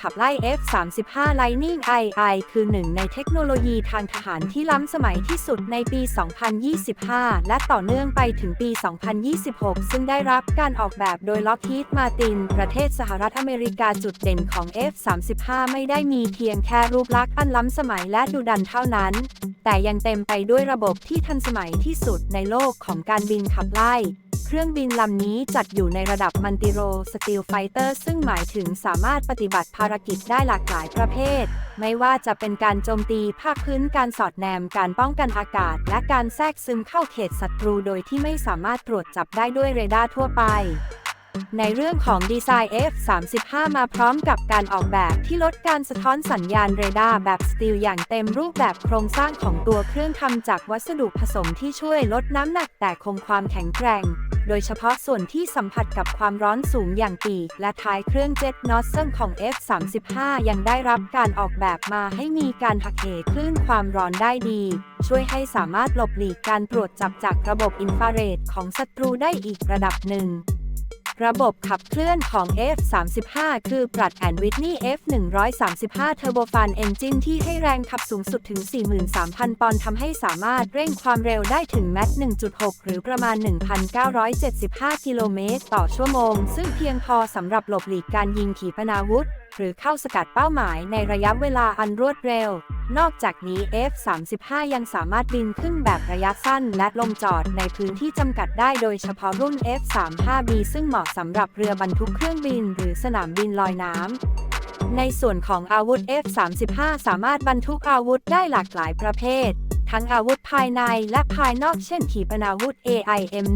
ขับไล่ F-35 Lightning II คือหนึ่งในเทคโนโลยีทางทหารที่ล้ำสมัยที่สุดในปี 2025 และต่อเนื่องไปถึงปี 2026 ซึ่งได้รับการออกแบบโดย Lockheed Martin ประเทศสหรัฐอเมริกาจุดเด่นของ F-35 ไม่ได้มีเพียงแค่รูปลักษณ์อันล้ำสมัยและดุดันเท่านั้น แต่ยังเต็มไปด้วยระบบที่ทันสมัยที่สุดในโลกของการบินขับไล่ เครื่องบินลำนี้จัดอยู่ในระดับมันติโรสตีลไฟเตอร์ซึ่งหมายถึงสามารถปฏิบัติภารกิจได้หลากหลายประเภท ไม่ว่าจะเป็นการโจมตีภาคพื้นการสอดแนมการป้องกันอากาศ และการแทรกซึมเข้าเขตศัตรูโดยที่ไม่สามารถตรวจจับได้ด้วยเรดาร์ทั่วไปในเรื่องของดีไซน์ F-35 มาพร้อมกับการออกแบบที่ลดการสะท้อนสัญญาณเรดาร์แบบสตีลอย่างเต็มรูปแบบโครงสร้างของตัวเครื่องทำจากวัสดุผสมที่ช่วยลดน้ำหนักแต่คงความแข็งแกร่ง โดยเฉพาะส่วนที่สัมผัสกับความร้อนสูงอย่างปีกและท้ายเครื่องเจ็ตนอสเซิลของ F-35 ยังได้รับการออกแบบมาให้มีการหักเหคลื่นความร้อนได้ดี ช่วยให้สามารถหลบหลีกการตรวจจับจากระบบอินฟราเรดของศัตรูได้อีกระดับหนึ่ง ระบบขับเคลื่อนของ F35 คือปรัดแอนวิทนี F135 Turbofan Engine ที่ให้แรงขับสูงสุดถึง 43,000 ปอนด์ทำให้สามารถเร่งความเร็วได้ถึงแมต1.6 หรือประมาณ 1,975 กิโลเมตรต่อชั่วโมง ซึ่งเพียงพอสำหรับหลบหลีกการยิงขีปนาวุธ หรือเข้าสกัดเป้าหมายในระยะเวลาอันรวดเร็ว นอกจากนี้ F35 ยังสามารถบินขึ้นแบบระยะสั้นและลงจอดในพื้นที่จำกัดได้โดยเฉพาะรุ่น F35B ซึ่งเหมาะสำหรับเรือบรรทุกเครื่องบินหรือสนามบินลอยน้ำ ในส่วนของอาวุธ F35 สามารถบรรทุกอาวุธได้หลากหลายประเภท ทั้งอาวุธภายในและภายนอกเช่นขีปนาวุธ AIM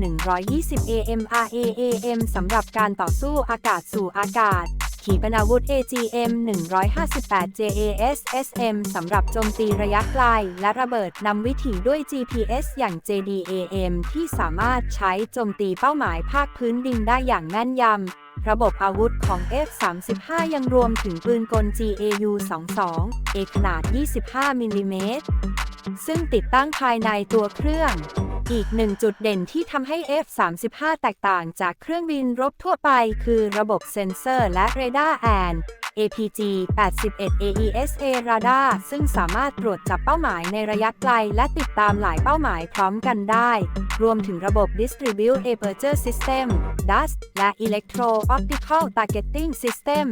120 AMRAAM สำหรับการต่อสู้อากาศสู่อากาศ ขีปนาวุธ AGM 158 JASSM สำหรับโจมตีระยะไกล และระเบิดนำวิถีด้วย GPS อย่าง JDAM ที่สามารถใช้โจมตีเป้าหมายภาคพื้นดินได้อย่างแม่นยำระบบอาวุธของ F35 ยังรวมถึงปืนกล GAU-22 A ขนาด 25 มิลลิเมตร ซึ่งติดตั้งภายในตัวเครื่อง อีกหนึ่งจุดเด่นที่ทำให้ F35 แตกต่างจากเครื่องบินรบทั่วไป คือระบบเซ็นเซอร์และเรดาร์แอน APG 81 AESA radar ซึ่งสามารถตรวจจับเป้าหมายในระยะไกล และติดตามหลายเป้าหมายพร้อมกันได้ รวมถึงระบบ Distribute Aperture System DAS และ Electro Optical Targeting System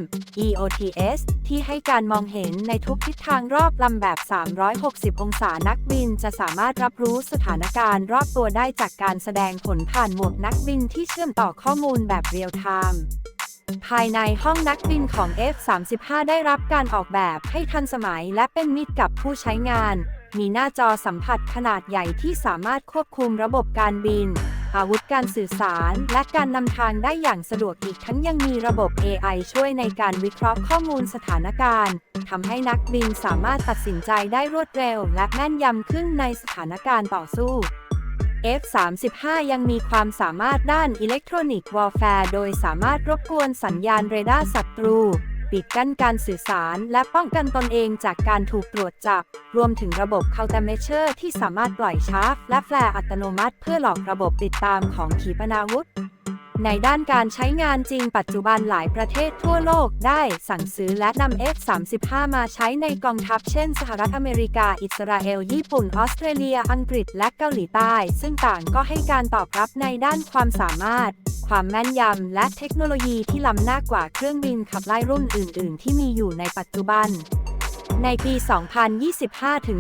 EOTS ที่ให้การมองเห็นในทุกทิศทางรอบลำแบบ 360 องศานักบินจะสามารถรับรู้สถานการณ์รอบตัวได้จากการแสดงผลผ่านหมวกนักบินที่เชื่อมต่อข้อมูลแบบเรียลไทม์ ภายในห้องนักบินของ F35 ได้รับการออกแบบให้ทันสมัยและเป็นมิตรกับผู้ใช้งาน มีหน้าจอสัมผัสขนาดใหญ่ที่สามารถควบคุมระบบการบิน อาวุธการสื่อสาร และการนำทางได้อย่างสะดวกอีกทั้งยังมีระบบ AI ช่วยในการวิเคราะห์ข้อมูลสถานการณ์ทำให้นักบินสามารถตัดสินใจได้รวดเร็ว และแม่นยำขึ้นในสถานการณ์ต่อสู้ F-35 ยังมีความสามารถด้านอิเล็กทรอนิกส์วอลแฟร์โดยสามารถรบกวนสัญญาณเรดาร์ศัตรู ปิดกั้นการสื่อสารและป้องกันตนเองจากการถูกตรวจจับ รวมถึงระบบ Countermeasure ที่สามารถปล่อยชาร์ฟและแฟร์อัตโนมัติ เพื่อหลอกระบบติดตามของขีปนาวุธ ในด้านการใช้งานจริงปัจจุบันหลายประเทศทั่วโลกได้สั่งซื้อและนำ F-35 มาใช้ในกองทัพเช่น สหรัฐอเมริกา อิสราเอล ญี่ปุ่น ออสเตรเลีย อังกฤษ และเกาหลีใต้ ซึ่งต่างก็ให้การตอบรับในด้านความสามารถ ความแม่นยำ และเทคโนโลยีที่ล้ำหน้ากว่าเครื่องบินขับไล่รุ่นอื่น ๆ ที่มีอยู่ในปัจจุบันในปี 2025 ถึง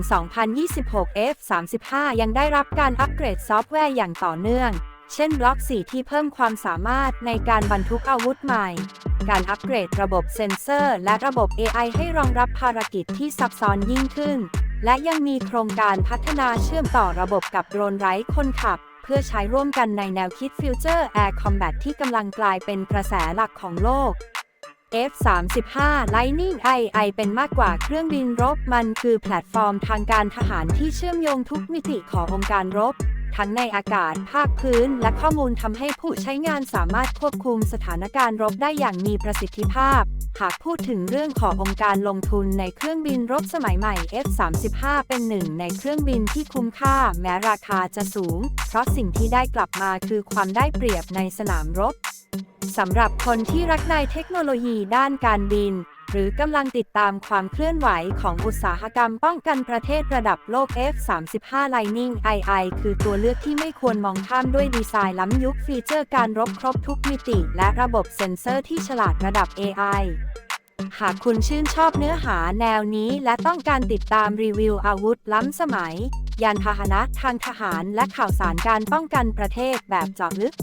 2026 F-35 ยังได้รับการอัปเกรดซอฟต์แวร์อย่างต่อเนื่อง เช่นบล็อก 4 ที่เพิ่มความสามารถในการบรรทุกอาวุธใหม่ การอัปเกรดระบบเซ็นเซอร์ และระบบ AI ให้รองรับภารกิจที่ซับซ้อนยิ่งขึ้น และยังมีโครงการพัฒนาเชื่อมต่อระบบกับโดรนไร้คนขับ เพื่อใช้ร่วมกันในแนวคิด Future Air Combat ที่กำลังกลายเป็นกระแสหลักของโลก F-35 Lightning II เป็นมากกว่าเครื่องบินรบ มันคือแพลตฟอร์มทางการทหารที่เชื่อมโยงทุกมิติขององค์การรบ ทั้งในอากาศ ภาคพื้น และข้อมูลทำให้ผู้ใช้งานสามารถควบคุมสถานการณ์รบได้อย่างมีประสิทธิภาพ หากพูดถึงเรื่องขององค์การลงทุนในเครื่องบินรบสมัยใหม่ F-35 เป็นหนึ่งในเครื่องบินที่คุ้มค่า แม้ราคาจะสูง เพราะสิ่งที่ได้กลับมาคือความได้เปรียบในสนามรบสำหรับคนที่รักในเทคโนโลยีด้านการบิน หรือกำลังติดตามความเคลื่อนไหวของอุตสาหกรรมป้องกันประเทศระดับโลก F35 Lightning II คือตัวเลือกที่ไม่ควรมองข้ามด้วยดีไซน์ล้ำยุคฟีเจอร์การรบครบทุกมิติ และระบบเซ็นเซอร์ที่ฉลาดระดับ AI หากคุณชื่นชอบเนื้อหาแนวนี้และต้องการติดตามรีวิวอาวุธล้ำสมัย ยานพาหนะทางทหารและข่าวสารการป้องกันประเทศแบบเจาะลึก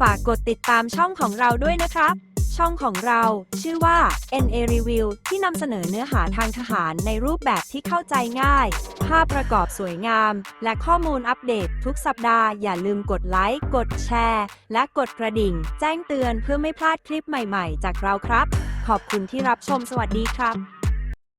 ฝากกดติดตามช่องของเราด้วยนะครับ ช่องของเรา ชื่อว่า NA Review ที่นำเสนอเนื้อหาทางทหารในรูปแบบที่เข้าใจง่าย ภาพประกอบสวยงาม และข้อมูลอัปเดตทุกสัปดาห์ อย่าลืมกดไลค์ กดแชร์ และกดกระดิ่ง แจ้งเตือนเพื่อไม่พลาดคลิปใหม่ๆ จากเราครับ ขอบคุณที่รับชมสวัสดีครับ